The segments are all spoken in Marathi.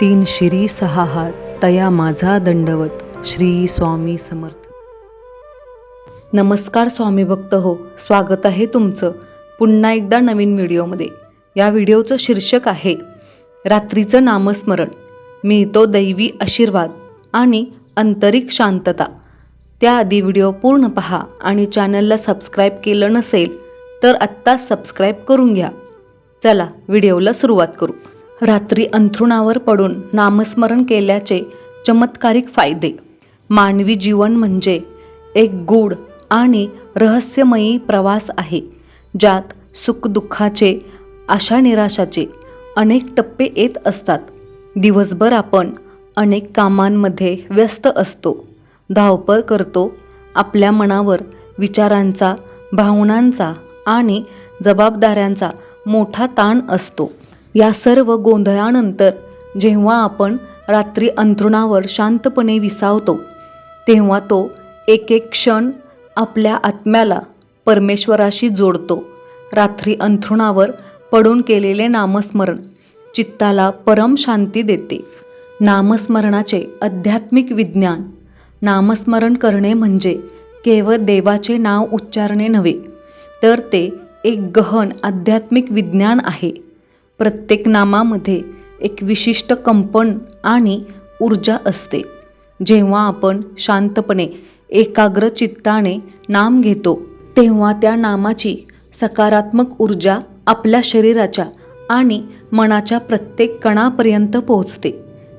तीन शिरी सहा हात तया माझा दंडवत श्री स्वामी समर्थ. नमस्कार स्वामी भक्त हो स्वागत आहे तुमचं पुन्हा एकदा नवीन व्हिडिओमध्ये. या व्हिडिओचं शीर्षक आहे रात्रीचं नामस्मरण मिळतो दैवी आशीर्वाद आणि आंतरिक शांतता. त्याआधी व्हिडिओ पूर्ण पहा आणि चॅनलला सबस्क्राईब केलं नसेल तर आत्ताच सबस्क्राईब करून घ्या. चला व्हिडिओला सुरुवात करू. रात्री अंथरुणावर पडून नामस्मरण केल्याचे चमत्कारिक फायदे. मानवी जीवन म्हणजे एक गूढ आणि रहस्यमयी प्रवास आहे ज्यात सुखदुःखाचे आशा निराशाचे अनेक टप्पे येत असतात. दिवसभर आपण अनेक कामांमध्ये व्यस्त असतो धावपळ करतो आपल्या मनावर विचारांचा भावनांचा आणि जबाबदाऱ्यांचा मोठा ताण असतो. या सर्व गोंधळानंतर जेव्हा आपण रात्री अंथरुणावर शांतपणे विसावतो तेव्हा तो एक एक क्षण आपल्या आत्म्याला परमेश्वराशी जोडतो. रात्री अंथरुणावर पडून केलेले नामस्मरण चित्ताला परम शांती देते. नामस्मरणाचे आध्यात्मिक विज्ञान नामस्मरण करणे म्हणजे केवळ देवाचे नाव उच्चारणे नव्हे तर ते एक गहन आध्यात्मिक विज्ञान आहे. प्रत्येक नामामध्ये एक विशिष्ट कंपन आणि ऊर्जा असते. जेव्हा आपण शांतपणे एकाग्र चित्ताने नाम घेतो तेव्हा त्या नामाची सकारात्मक ऊर्जा आपल्या शरीराच्या आणि मनाच्या प्रत्येक कणापर्यंत पोहोचते.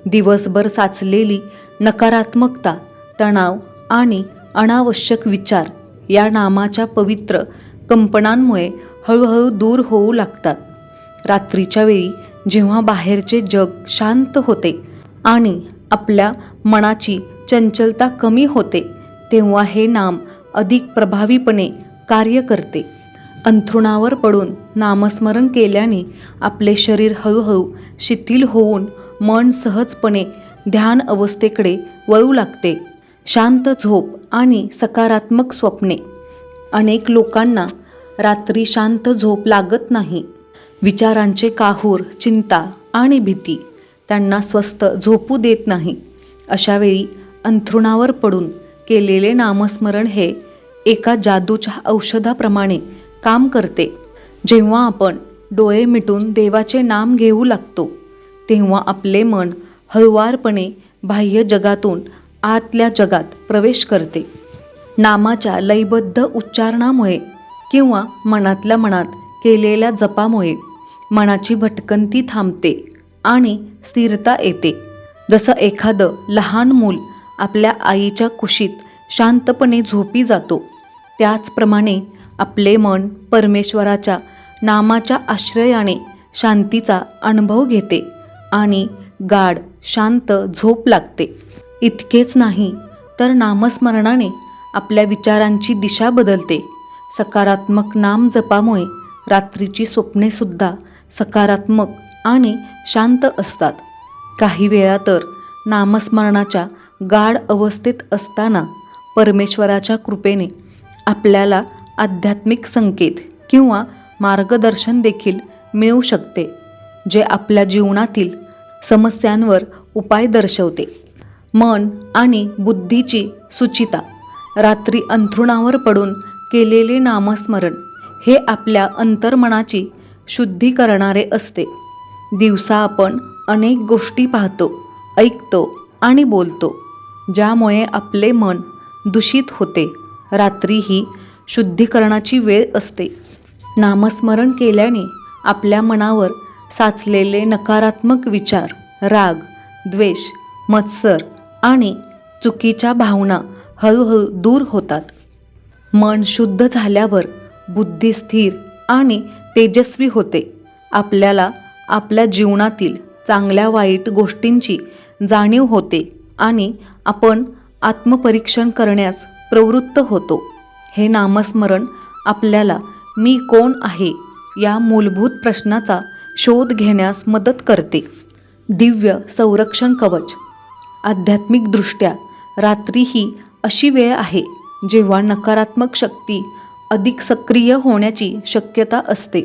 दिवसभर साचलेली नकारात्मकता तणाव आणि अनावश्यक विचार या नामाच्या पवित्र कंपनांमुळे हळूहळू दूर होऊ लागतात. रात्रीच्या वेळी जेव्हा बाहेरचे जग शांत होते आणि आपल्या मनाची चंचलता कमी होते तेव्हा हे नाम अधिक प्रभावीपणे कार्य करते. अंथरुणावर पडून नामस्मरण केल्याने आपले शरीर हळूहळू शिथिल होऊन मन सहजपणे ध्यान अवस्थेकडे वळू लागते. शांत झोप आणि सकारात्मक स्वप्ने. अनेक लोकांना रात्री शांत झोप लागत नाही. विचारांचे काहूर चिंता आणि भीती त्यांना स्वस्त झोपू देत नाही. अशावेळी अंथरुणावर पडून केलेले नामस्मरण हे एका जादूच्या औषधाप्रमाणे काम करते. जेव्हा आपण डोळे मिटून देवाचे नाम घेऊ लागतो तेव्हा आपले मन हळुवारपणे बाह्य जगातून आतल्या जगात प्रवेश करते. नामाच्या लयबद्ध उच्चारणामुळे किंवा मनातल्या मनात केलेल्या जपामुळे मनाची भटकंती थांबते आणि स्थिरता येते. जसं एखादं लहान मूल आपल्या आईच्या कुशीत शांतपणे झोपी जातो त्याचप्रमाणे आपले मन परमेश्वराच्या नामाच्या आश्रयाने शांतीचा अनुभव घेते आणि गाढ शांत झोप लागते. इतकेच नाही तर नामस्मरणाने आपल्या विचारांची दिशा बदलते. सकारात्मक नाम जपामुळे रात्रीची स्वप्नेसुद्धा सकारात्मक आणि शांत असतात. काही वेळा तर नामस्मरणाच्या गाढ अवस्थेत असताना परमेश्वराच्या कृपेने आपल्याला आध्यात्मिक संकेत किंवा मार्गदर्शन देखील मिळू शकते जे आपल्या जीवनातील समस्यांवर उपाय दर्शवते. मन आणि बुद्धीची सुचिता रात्री अंथरुणावर पडून केलेले नामस्मरण हे आपल्या अंतर्मनाची शुद्धी करणारे असते. दिवसा आपण अनेक गोष्टी पाहतो ऐकतो आणि बोलतो ज्यामुळे आपले मन दूषित होते. रात्री ही शुद्धीकरणाची वेळ असते. नामस्मरण केल्याने आपल्या मनावर साचलेले नकारात्मक विचार राग द्वेष मत्सर आणि चुकीच्या भावना हळूहळू दूर होतात. मन शुद्ध झाल्यावर बुद्धी स्थिर आणि तेजस्वी होते. आपल्याला आपल्या जीवनातील चांगल्या वाईट गोष्टींची जाणीव होते आणि आपण आत्मपरीक्षण करण्यास प्रवृत्त होतो. हे नामस्मरण आपल्याला मी कोण आहे या मूलभूत प्रश्नाचा शोध घेण्यास मदत करते. दिव्य संरक्षण कवच. आध्यात्मिकदृष्ट्या रात्री ही अशी वेळ आहे जेव्हा नकारात्मक शक्ती अधिक सक्रिय होण्याची शक्यता असते.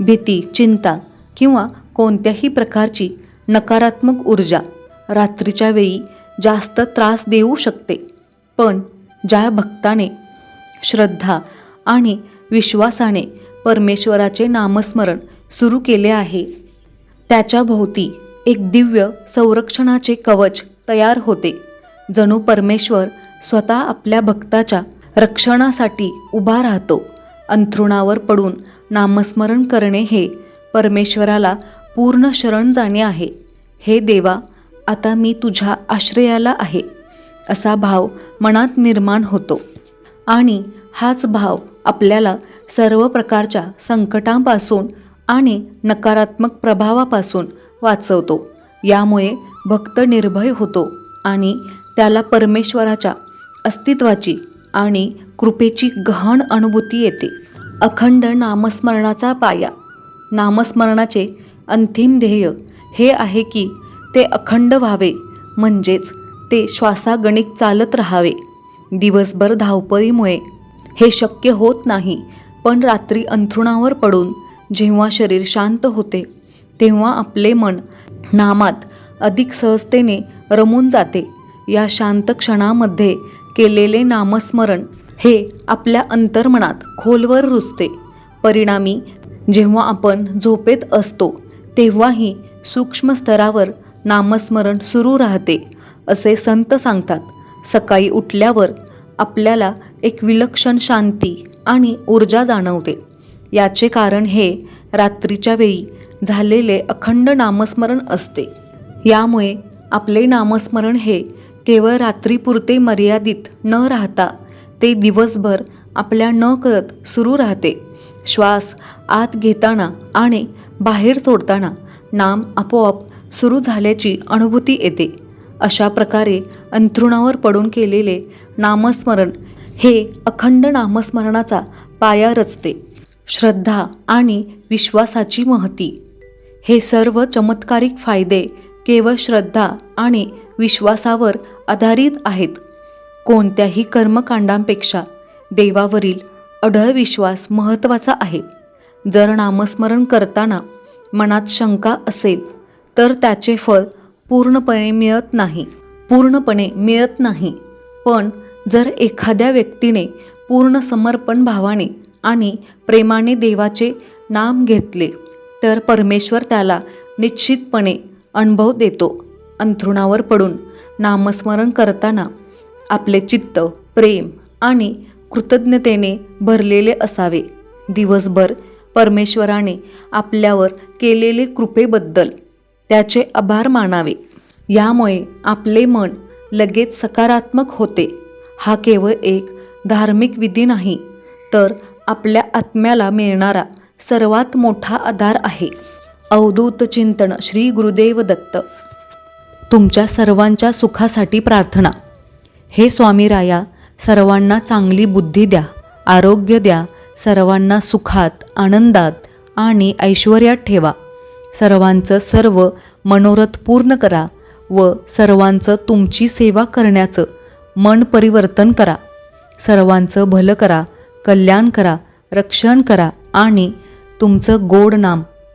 भीती चिंता किंवा कोणत्याही प्रकारची नकारात्मक ऊर्जा रात्रीच्या वेळी जास्त त्रास देऊ शकते. पण ज्या भक्ताने श्रद्धा आणि विश्वासाने परमेश्वराचे नामस्मरण सुरू केले आहे त्याच्या भोवती एक दिव्य संरक्षणाचे कवच तयार होते. जणू परमेश्वर स्वतः आपल्या भक्ताच्या रक्षणासाठी उभा राहतो. अंथरुणावर पडून नामस्मरण करणे हे परमेश्वराला पूर्ण शरण जाणे आहे. हे देवा आता मी तुझ्या आश्रयाला आहे. असा भाव मनात निर्माण होतो. आणि हाच भाव आपल्याला सर्व प्रकारच्या संकटांपासून आणि नकारात्मक प्रभावापासून वाचवतो. यामुळे भक्त निर्भय होतो आणि त्याला परमेश्वराच्या अस्तित्वाची आणि कृपेची गहन अनुभूती येते. अखंड नामस्मरणाचा पाया. नामस्मरणाचे अंतिम ध्येय हे आहे की ते अखंड व्हावे म्हणजेच ते श्वासागणिक चालत राहावे. दिवसभर धावपळीमुळे हे शक्य होत नाही पण रात्री अंथरुणावर पडून जेव्हा शरीर शांत होते तेव्हा आपले मन नामात अधिक सहजतेने रमून जाते. या शांत क्षणामध्ये केलेले नामस्मरण हे आपल्या अंतर्मनात खोलवर रुजते. परिणामी जेव्हा आपण झोपेत असतो तेव्हाही सूक्ष्म स्तरावर नामस्मरण सुरू राहते असे संत सांगतात. सकाळी उठल्यावर आपल्याला एक विलक्षण शांती आणि ऊर्जा जाणवते. याचे कारण हे रात्रीच्या वेळी झालेले अखंड नामस्मरण असते. यामुळे आपले नामस्मरण हे केवळ रात्रीपुरते मर्यादित न राहता ते दिवसभर आपल्या न करत सुरू राहते. श्वास आत घेताना आणि बाहेर सोडताना नाम आपोआप सुरू झाल्याची अनुभूती येते. अशा प्रकारे अंथरुणावर पडून केलेले नामस्मरण हे अखंड नामस्मरणाचा पाया रचते. श्रद्धा आणि विश्वासाची महती. हे सर्व चमत्कारिक फायदे केवळ श्रद्धा आणि विश्वासावर आधारित आहेत. कोणत्याही कर्मकांडांपेक्षा देवावरील अढळ विश्वास महत्त्वाचा आहे. जर नामस्मरण करताना मनात शंका असेल तर त्याचे फळ पूर्णपणे मिळत नाही. पूर्णपणे मिळत नाही. पण जर एखाद्या व्यक्तीने पूर्ण समर्पण भावाने आणि प्रेमाने देवाचे नाम घेतले तर परमेश्वर त्याला निश्चितपणे अनुभव देतो. अंथरुणावर पडून नामस्मरण करताना आपले चित्त प्रेम आणि कृतज्ञतेने भरलेले असावे. दिवसभर परमेश्वराने आपल्यावर केलेले कृपेबद्दल त्याचे आभार मानावे. यामुळे आपले मन लगेच सकारात्मक होते. हा केवळ एक धार्मिक विधी नाही तर आपल्या आत्म्याला मिळणारा सर्वात मोठा आधार आहे. अवधूत चिंतन श्री गुरुदेव दत्त. तुमच्या सर्वांच्या सुखासाठी प्रार्थना. हे स्वामी राया सर्वांना चांगली बुद्धी द्या आरोग्य द्या सर्वांना सुखात आनंदात आणि ऐश्वर्यात ठेवा. सर्वांचं सर्व मनोरथ पूर्ण करा व सर्वांचं तुमची सेवा करण्याचं मन परिवर्तन करा. सर्वांचं भलं करा कल्याण करा रक्षण करा आणि तुमचं गोड नाम